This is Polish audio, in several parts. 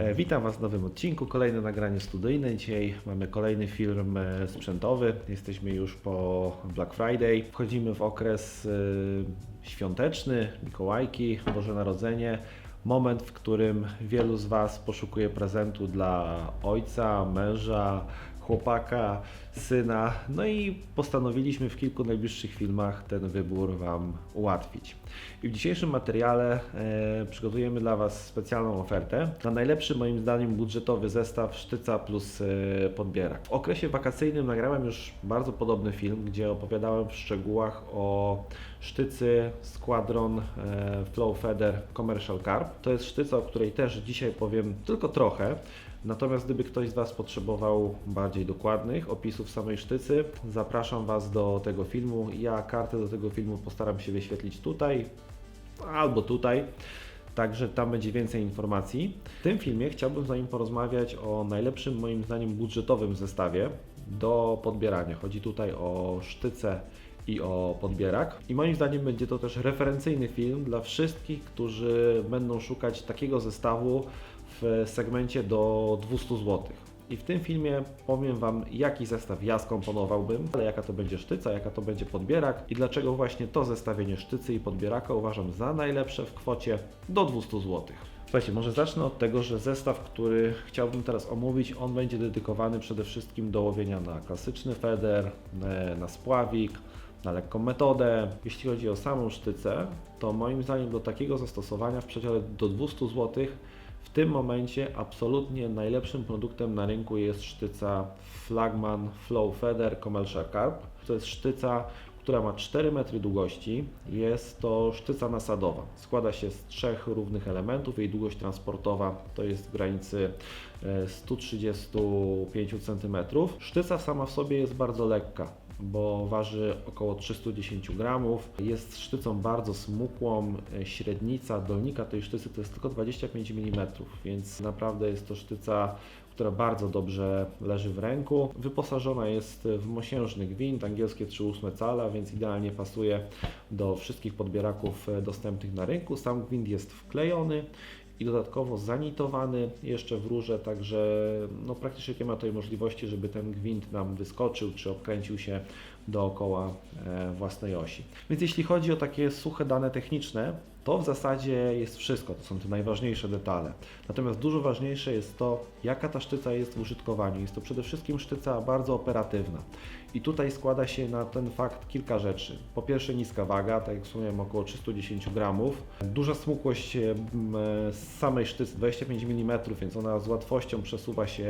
E, Witam Was w nowym odcinku, kolejne nagranie studyjne. Dzisiaj mamy kolejny film e, sprzętowy. Jesteśmy już po Black Friday. Wchodzimy w okres e, świąteczny, Mikołajki, Boże Narodzenie. Moment, w którym wielu z Was poszukuje prezentu dla ojca, męża, chłopaka, syna. No i postanowiliśmy w kilku najbliższych filmach ten wybór Wam ułatwić. I w dzisiejszym materiale e, przygotujemy dla Was specjalną ofertę na najlepszy moim zdaniem budżetowy zestaw sztyca plus e, podbierak. W okresie wakacyjnym nagrałem już bardzo podobny film, gdzie opowiadałem w szczegółach o sztycy Squadron e, Flow Feather Commercial Carp. To jest sztyca, o której też dzisiaj powiem tylko trochę. Natomiast gdyby ktoś z Was potrzebował bardziej dokładnych opisów samej sztycy, zapraszam Was do tego filmu. Ja kartę do tego filmu postaram się wyświetlić tutaj albo tutaj. Także tam będzie więcej informacji. W tym filmie chciałbym z porozmawiać o najlepszym moim zdaniem budżetowym zestawie do podbierania. Chodzi tutaj o sztyce i o podbierak. I moim zdaniem będzie to też referencyjny film dla wszystkich, którzy będą szukać takiego zestawu w segmencie do 200 zł. I w tym filmie powiem Wam, jaki zestaw ja skomponowałbym, ale jaka to będzie sztyca, jaka to będzie podbierak i dlaczego właśnie to zestawienie sztycy i podbieraka uważam za najlepsze w kwocie do 200 zł. Słuchajcie, może zacznę od tego, że zestaw, który chciałbym teraz omówić, on będzie dedykowany przede wszystkim do łowienia na klasyczny feder, e, na spławik, na lekką metodę. Jeśli chodzi o samą sztycę, to moim zdaniem do takiego zastosowania w przedziale do 200 zł w tym momencie absolutnie najlepszym produktem na rynku jest sztyca Flagman Flow Feather Commercial Carp. To jest sztyca, która ma 4 metry długości. Jest to sztyca nasadowa. Składa się z trzech równych elementów. Jej długość transportowa to jest w granicy e, 135 cm. Sztyca sama w sobie jest bardzo lekka bo waży około 310 gramów. Jest sztycą bardzo smukłą, e, średnica dolnika tej sztycy to jest tylko 25 mm, więc naprawdę jest to sztyca, która bardzo dobrze leży w ręku. Wyposażona jest w mosiężny gwint, angielskie 3,8 cala, więc idealnie pasuje do wszystkich podbieraków e, dostępnych na rynku. Sam gwint jest wklejony i dodatkowo zanitowany jeszcze w rurze, także no, praktycznie nie ma tej możliwości, żeby ten gwint nam wyskoczył czy obkręcił się dookoła e, własnej osi. Więc jeśli chodzi o takie suche dane techniczne, to w zasadzie jest wszystko, to są te najważniejsze detale. Natomiast dużo ważniejsze jest to, jaka ta sztyca jest w użytkowaniu. Jest to przede wszystkim sztyca bardzo operatywna. I tutaj składa się na ten fakt kilka rzeczy. Po pierwsze niska waga, tak jak wspomniałem około 310 gramów. Duża smukłość samej sztycy 25 mm, więc ona z łatwością przesuwa się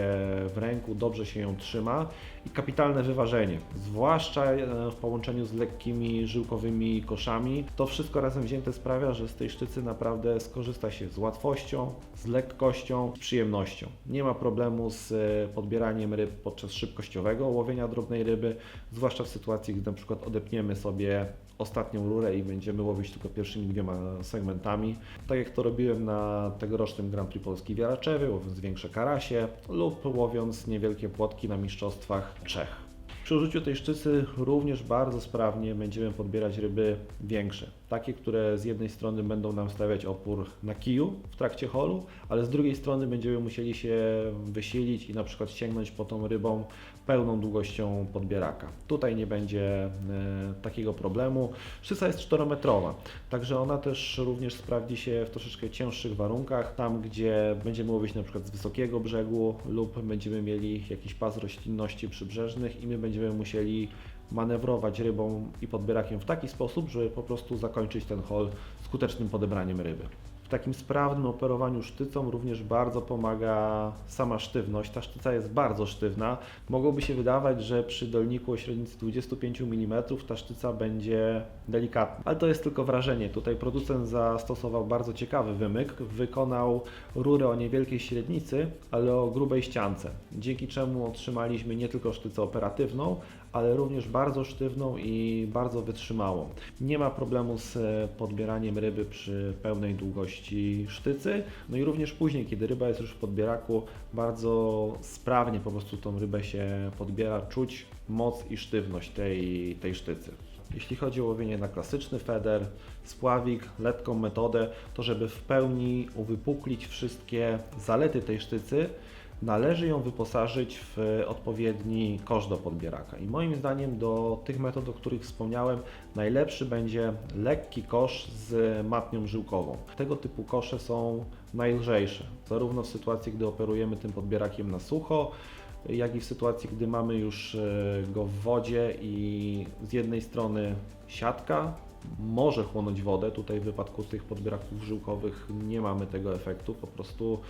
w ręku, dobrze się ją trzyma i kapitalne wyważenie, zwłaszcza e, w połączeniu z lekkimi żyłkowymi koszami. To wszystko razem wzięte sprawia, że z tej sztycy naprawdę skorzysta się z łatwością, z lekkością, z przyjemnością. Nie ma problemu z e, podbieraniem ryb podczas szybkościowego łowienia drobnej ryby, zwłaszcza w sytuacji, gdy na przykład odepniemy sobie ostatnią rurę i będziemy łowić tylko pierwszymi dwiema segmentami. Tak jak to robiłem na tegorocznym Grand Prix Polski w Jaraczewie, łowiąc większe karasie lub łowiąc niewielkie płotki na mistrzostwach Czech. Przy użyciu tej sztycy również bardzo sprawnie będziemy podbierać ryby większe. Takie, które z jednej strony będą nam stawiać opór na kiju w trakcie holu, ale z drugiej strony będziemy musieli się wysilić i na przykład sięgnąć po tą rybą pełną długością podbieraka. Tutaj nie będzie e, takiego problemu. Sztyca jest 4-metrowa, także ona też również sprawdzi się w troszeczkę cięższych warunkach, tam gdzie będziemy łowić na przykład z wysokiego brzegu lub będziemy mieli jakiś pas roślinności przybrzeżnych i my będziemy musieli manewrować rybą i podbierakiem w taki sposób, żeby po prostu zakończyć ten hol skutecznym podebraniem ryby. Takim sprawnym operowaniu sztycą również bardzo pomaga sama sztywność. Ta sztyca jest bardzo sztywna. Mogłoby się wydawać, że przy dolniku o średnicy 25 mm ta sztyca będzie delikatna, ale to jest tylko wrażenie. Tutaj producent zastosował bardzo ciekawy wymyk. Wykonał rurę o niewielkiej średnicy, ale o grubej ściance, dzięki czemu otrzymaliśmy nie tylko sztycę operatywną, ale również bardzo sztywną i bardzo wytrzymałą. Nie ma problemu z e, podbieraniem ryby przy pełnej długości sztycy. No i również później, kiedy ryba jest już w podbieraku, bardzo sprawnie po prostu tą rybę się podbiera, czuć moc i sztywność tej, tej sztycy. jeśli chodzi o łowienie na klasyczny feder, spławik, letką metodę, to żeby w pełni uwypuklić wszystkie zalety tej sztycy, należy ją wyposażyć w odpowiedni kosz do podbieraka. I moim zdaniem do tych metod, o których wspomniałem, najlepszy będzie lekki kosz z matnią żyłkową. Tego typu kosze są najlżejsze, zarówno w sytuacji, gdy operujemy tym podbierakiem na sucho, jak i w sytuacji, gdy mamy już e, go w wodzie i z jednej strony siatka może chłonąć wodę. Tutaj w wypadku tych podbieraków żyłkowych nie mamy tego efektu. Po prostu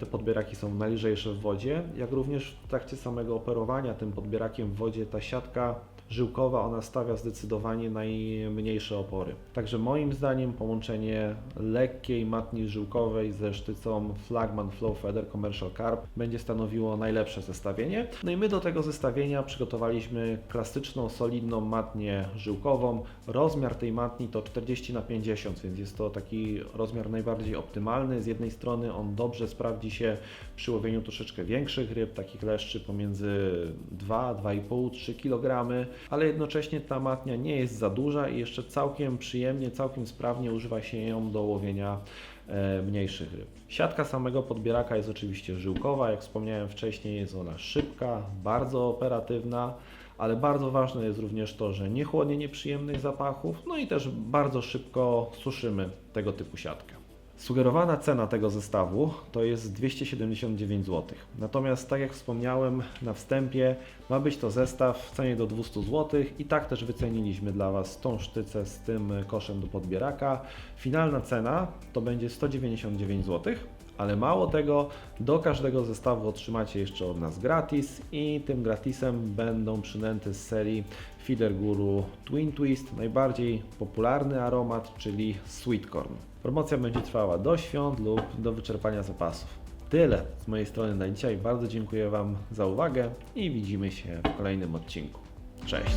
te podbieraki są najlżejsze w wodzie, jak również w trakcie samego operowania tym podbierakiem w wodzie ta siatka żyłkowa ona stawia zdecydowanie najmniejsze opory. Także moim zdaniem połączenie lekkiej matni żyłkowej ze sztycą Flagman Flow Feather Commercial Carp będzie stanowiło najlepsze zestawienie. No i my do tego zestawienia przygotowaliśmy klasyczną, solidną matnię żyłkową. Rozmiar tej matni to 40 na 50, więc jest to taki rozmiar najbardziej optymalny. Z jednej strony on dobrze sprawdzi się przy łowieniu troszeczkę większych ryb, takich leszczy pomiędzy 2, 2,5, 3 kg, ale jednocześnie ta matnia nie jest za duża i jeszcze całkiem przyjemnie, całkiem sprawnie używa się ją do łowienia e, mniejszych ryb. Siatka samego podbieraka jest oczywiście żyłkowa, jak wspomniałem wcześniej, jest ona szybka, bardzo operatywna, ale bardzo ważne jest również to, że nie chłonie nieprzyjemnych zapachów, no i też bardzo szybko suszymy tego typu siatkę. Sugerowana cena tego zestawu to jest 279 zł. Natomiast, tak jak wspomniałem na wstępie, ma być to zestaw w cenie do 200 zł i tak też wyceniliśmy dla Was tą sztycę z tym koszem do podbieraka. Finalna cena to będzie 199 zł. Ale mało tego, do każdego zestawu otrzymacie jeszcze od nas gratis i tym gratisem będą przynęty z serii Feeder Guru Twin Twist, najbardziej popularny aromat, czyli Sweet Corn. Promocja będzie trwała do świąt lub do wyczerpania zapasów. Tyle z mojej strony na dzisiaj. Bardzo dziękuję Wam za uwagę i widzimy się w kolejnym odcinku. Cześć!